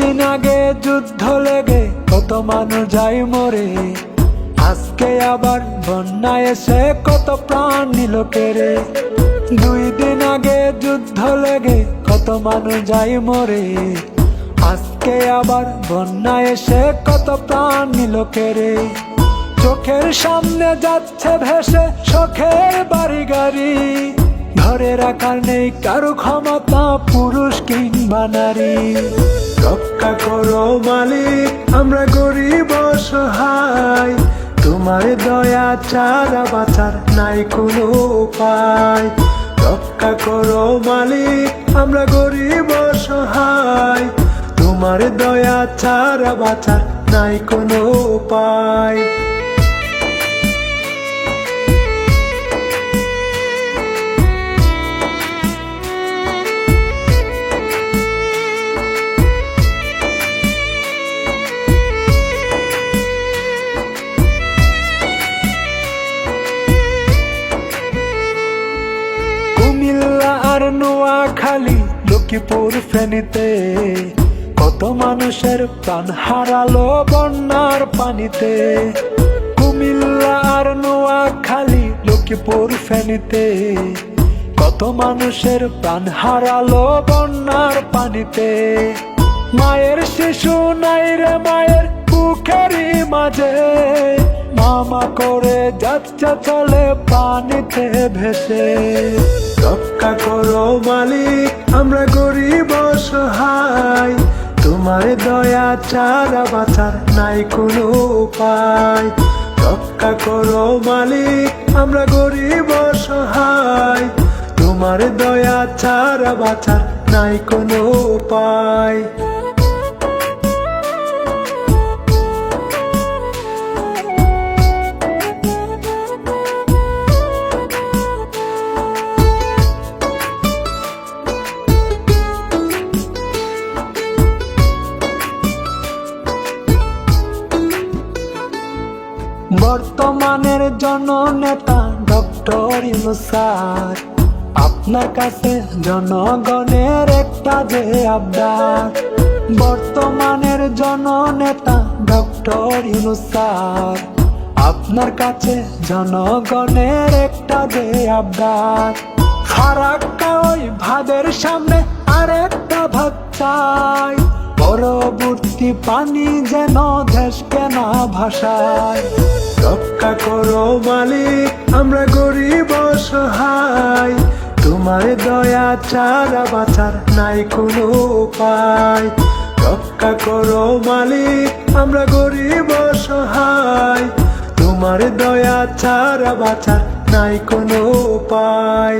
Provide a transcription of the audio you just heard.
দিন আগে যুদ্ধ লেগে কত মানুষ যাই মরে। আজকে আবার বন্যা এসে কত প্রাণ নিল কেড়ে। দুই দিন আগে যুদ্ধ লেগে কত মানুষ যাই মরে। আজকে আবার বন্যা এসে কত প্রাণ নিল কেড়ে। চোখের সামনে যাচ্ছে ভেসে শখের বাড়ি গাড়ি ধরে রাখার নেই কারও ক্ষমতা পুরুষ কিংবা নারী। মালিক, আমরা গরিব সহায় তোমার দয়া চারা বাঁচার নাই কোনো উপায়। রক্ষা করো মালিক, আমরা গরিব সহায় তোমার দয়া ছাড়া বাঁচার নাই কোনো উপায়। নোয়াখালী লক্ষ্মীপুর ফেনীতে, কত মানুষের প্রাণ হারালো বন্যার পানিতে। কুমিল্লা আর নোয়াখালী লক্ষ্মীপুর ফেনীতে, কত মানুষের প্রাণ হারালো বন্যার পানিতে। মায়ের শিশু নাই রে মায়ের বুকেরই মাঝে মামা করে যাচ্ছে চলে পানিতে ভেসে। রক্ষা করো মালিক, আমরা গরিব সহায় তোমার দয়া চারা বাঁচার নাই কোনো উপায়। রক্ষা করো মালিক, আমরা গরিব সহায় তোমার দয়া ছাড়া বাঁচার নাই কোনো উপায়। বর্তমানের জননেতা ডক্টর ইনুসার। আপনার কাছে জনগণের একটা যে আবদার। বর্তমানের জননেতা ডক্টর ইনুসার। আপনার কাছে জনগণের একটা যে আবদার। ফারাক্কা ওই ভাদের সামনে আরেকটা ভাগ চাই। পরবর্তী পানি যেন দেশকে না ভাসায়। রক্ষা করো মালিক, আমরা গরিব সহায় তোমার দয়া চারা বাঁচার নাই কোনো উপায়। রক্ষা করো মালিক, আমরা গরিব সহায় তোমার দয়া চারা বাঁচার নাই কোনো উপায়।